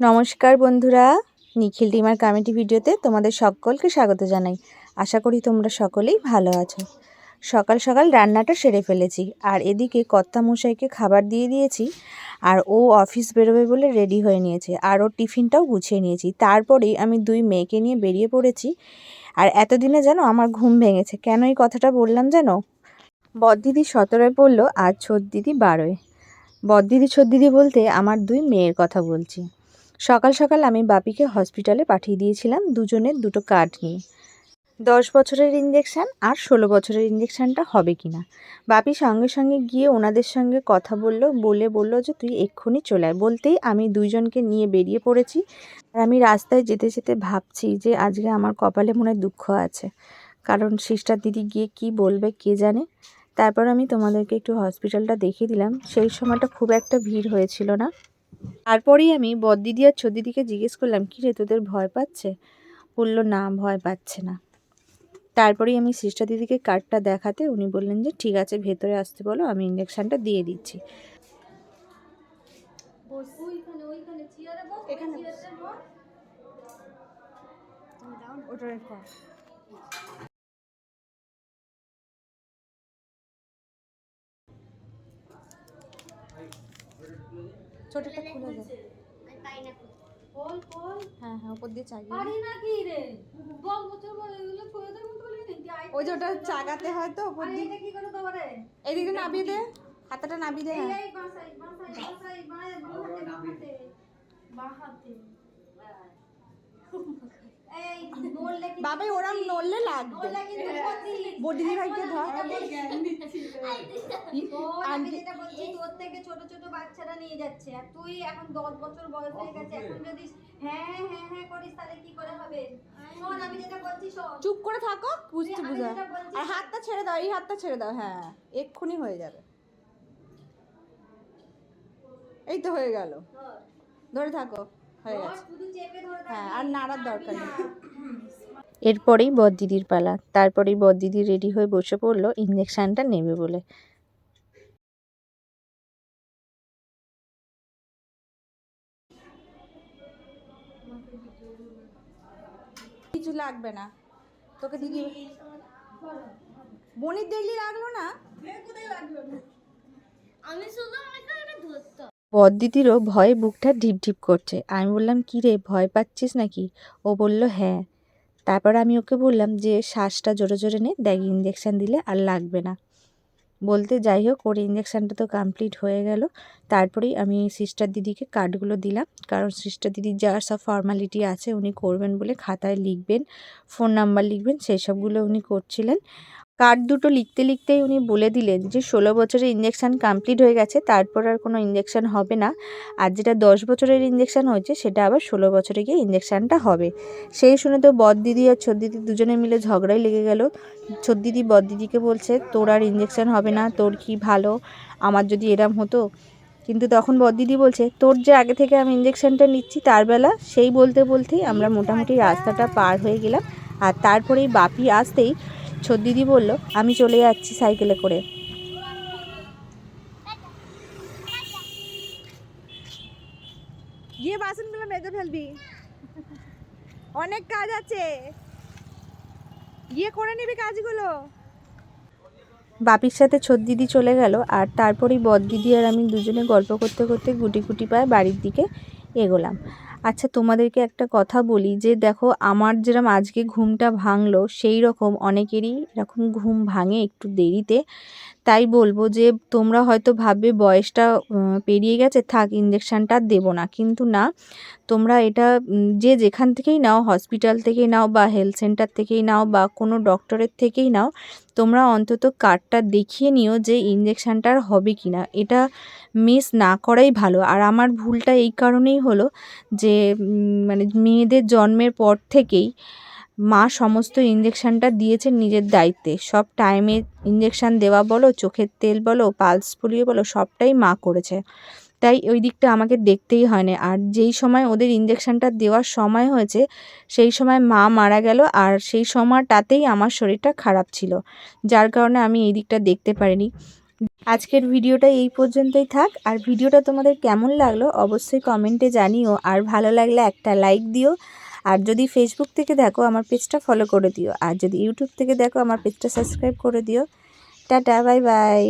নমস্কার বন্ধুরা, নিখিল dimmer comedy ভিডিওতে তোমাদের সকলকে স্বাগত জানাই। আশা করি তোমরা সকলেই ভালো আছো। সকাল সকাল রান্নাটা সেরে ফেলেছি, আর এদিকে কর্তা মশাইকে খাবার দিয়ে দিয়েছি, আর ও অফিস বেরোবে বলে রেডি হয়ে নিয়েছে, আর ওর টিফিনটাও গুছিয়ে নিয়েছি। তারপরেই আমি দুই মেয়েকে নিয়ে বেরিয়ে পড়েছি, আর এতদিনে যেন আমার ঘুম ভেঙেছে। কেন এই কথাটা বললাম যেন বদদিদি সতেরোয় পড়ল, আর ছোট দিদি বারোয়। বদদিদি ছোট দিদি বলতে আমার দুই মেয়ের কথা বলছি। সকাল সকাল আমি বাপিকে হসপিটালে পাঠিয়ে দিয়েছিলাম দুজনের দুটো কার্ড নিয়ে। দশ বছরের ইঞ্জেকশান আর ষোলো বছরের ইঞ্জেকশানটা হবে কি না বাপি সঙ্গে সঙ্গে গিয়ে ওনাদের সঙ্গে কথা বলল, বলে বলল যে, তুই এক্ষুনি চলে আয়। বলতেই আমি দুইজনকে নিয়ে বেরিয়ে পড়েছি। আর আমি রাস্তায় যেতে যেতে ভাবছি যে, আজকে আমার কপালে মনে দুঃখ আছে। কারণ সিস্টার দিদি গিয়ে কি বলবে কে জানে? তারপর আমি তোমাদেরকে একটু হসপিটালটা দেখিয়ে দিলাম। সেই সময়টা খুব একটা ভিড় হয়েছিল না। তারপরেই আমি বদদিদি আর ছদিদিকে জিজ্ঞেস করলাম কী রে তোদের ভয় পাচ্ছে? বলল, না, ভয় পাচ্ছে না। তারপরেই আমি সিস্টার দিদিকে কার্ডটা দেখাতে উনি বললেন যে, ঠিক আছে, ভেতরে আসতে বলো, আমি ইঞ্জেকশানটা দিয়ে দিচ্ছি। ছোটটা খুলে দে হ্যাঁ হ্যাঁ উপর দিয়ে চাগিয়ে ওই যে ওটা চাগাতে হয় তো উপর দিয়ে। এদিকে নাবিয়ে দে। হাতাটা নাবিয়ে দে। বাবাই ওরম নড়লে লাগবে। বদিদি ভাইকে ধর। আমি যেটা বলছি তোর থেকে ছোট ছোট বাচ্চারা নিয়ে যাচ্ছে। আর তুই এখন দশ বছর বয়স হয়ে গেছে। এখন যদি হ্যাঁ হ্যাঁ হ্যাঁ করিস তাহলে কি করে হবে? শোন আমি যেটা বলছি শোন। চুপ করে থাকো বুঝতে বুঝা। আর হাতটা ছেড়ে দাও এই হাতটা ছেড়ে দাও হ্যাঁ এক্ষুনি হয়ে যাবে। এই তো হয়ে গেল। ধরে থাকো। হয়ে গেছে। হ্যাঁ আর নাড়ার দরকার নেই। এরপরেই বদদিদির পালা। তারপরেই বদদিদি রেডি হয়ে বসে পড়ল ইঞ্জেকশনটা নেবে বলে। কিছু লাগবে না। তোকে দিদি বনির দেখলি লাগল না? আমি শুধু ধরতে বদদিদিরও ভয়ে বুকটা ঢিপ ঢিপ করছে। আমি বললাম, কী রে, ভয় পাচ্ছিস নাকি? ও বলল হ্যাঁ। তারপর আমি ওকে বললাম যে, শ্বাসটা জোরে জোরে নে, দেখ ইঞ্জেকশান দিলে আর লাগবে না। বলতে যাই হোক, ওর ইঞ্জেকশানটা তো কমপ্লিট হয়ে গেল। তারপরেই আমি সিস্টার দিদিকে কার্ডগুলো দিলাম। কারণ সিস্টার দিদির যা সব ফর্মালিটি আছে, উনি করবেন বলে খাতায় লিখবেন ফোন নাম্বার লিখবেন, সেই সবগুলো উনি করছিলেন। কার্ড দুটো লিখতে লিখতেই উনি বলে দিলেন যে, ষোলো বছরের ইঞ্জেকশান কমপ্লিট হয়ে গেছে, তারপর আর কোনো ইঞ্জেকশান হবে না। আর যেটা দশ বছরের ইঞ্জেকশান হয়েছে, সেটা আবার ষোলো বছরে গিয়ে ইঞ্জেকশানটা হবে। সেই শুনে তো বদ দিদি আর ছোট দিদি দুজনে মিলে ঝগড়াই লেগে গেল। ছোট দিদি বদ দিদিকে বলছে, তোর আর ইঞ্জেকশান হবে না, তোর কি ভালো? আমার যদি এরম হতো। কিন্তু তখন বদ দিদি বলছে, তোর যে আগে থেকে আমি ইঞ্জেকশানটা নিচ্ছি, তার বেলা সেই বলতে বলতেই আমরা মোটামুটি রাস্তাটা পার হয়ে গেলাম। আর তারপরেই বাপি আসতেই ছোট দিদি বলল আমি চলে যাচ্ছি সাইকেলে করে। গিয়ে বাসনগুলো মেজে ফেলবি। অনেক কাজ আছে। গিয়ে করে নিবি কাজগুলো। বাপির সাথে ছোট দিদি চলে গেল আর তারপরেই বদ দিদি আর আমি দুজনে গল্প করতে করতে গুটি গুটি পায়ে বাড়ির দিকে এগোলাম। আচ্ছা তোমাদেরকে একটা কথা বলি যে, দেখো, আমার যেরকম আজকে ঘুমটা ভাঙলো, সেই রকম অনেকেরই এরকম ঘুম ভাঙে একটু দেরিতে। তাই বলব যে, তোমরা হয়তো ভাববে বয়সটা পেরিয়ে গেছে, থাক ইঞ্জেকশানটা দেবো না। কিন্তু না, তোমরা এটা যে যেখান থেকেই নাও হসপিটাল থেকেই নাও বা হেলথ সেন্টার থেকেই নাও বা কোনো ডক্টরের থেকেই নাও, তোমরা অন্তত কার্ডটা দেখিয়ে নিও যে ইঞ্জেকশানটা আর হবে কি না এটা মিস না করাই ভালো। আর আমার ভুলটা এই কারণেই হলো যে উম, মানে মেয়েদের জন্মের পর থেকেই মা সমস্ত ইঞ্জেকশানটা দিয়েছে নিজের দায়িত্বে। সব টাইমে ইঞ্জেকশান দেওয়া বলো চোখের তেল বলো পালস পোলিও বলো সবটাই মা করেছে। তাই ওই দিকটা আমাকে দেখতেই হয় না আর যেই সময় ওদের ইঞ্জেকশানটা দেওয়ার সময় হয়েছে সেই সময় মা মারা গেল আর সেই সময়টাতেই আমার শরীরটা খারাপ ছিল। যার কারণে আমি এই দিকটা দেখতে পারিনি। আজকের ভিডিওটা এই পর্যন্তই থাক। আর ভিডিওটা তোমাদের কেমন লাগল অবশ্যই কমেন্টে জানিও। আর ভালো লাগলে একটা লাইক দিও। আর যদি ফেসবুক থেকে দেখো আমার পেজটা ফলো করে দিও। আর যদি ইউটিউব থেকে দেখো আমার পেজটা সাবস্ক্রাইব করে দিও। Tata bye bye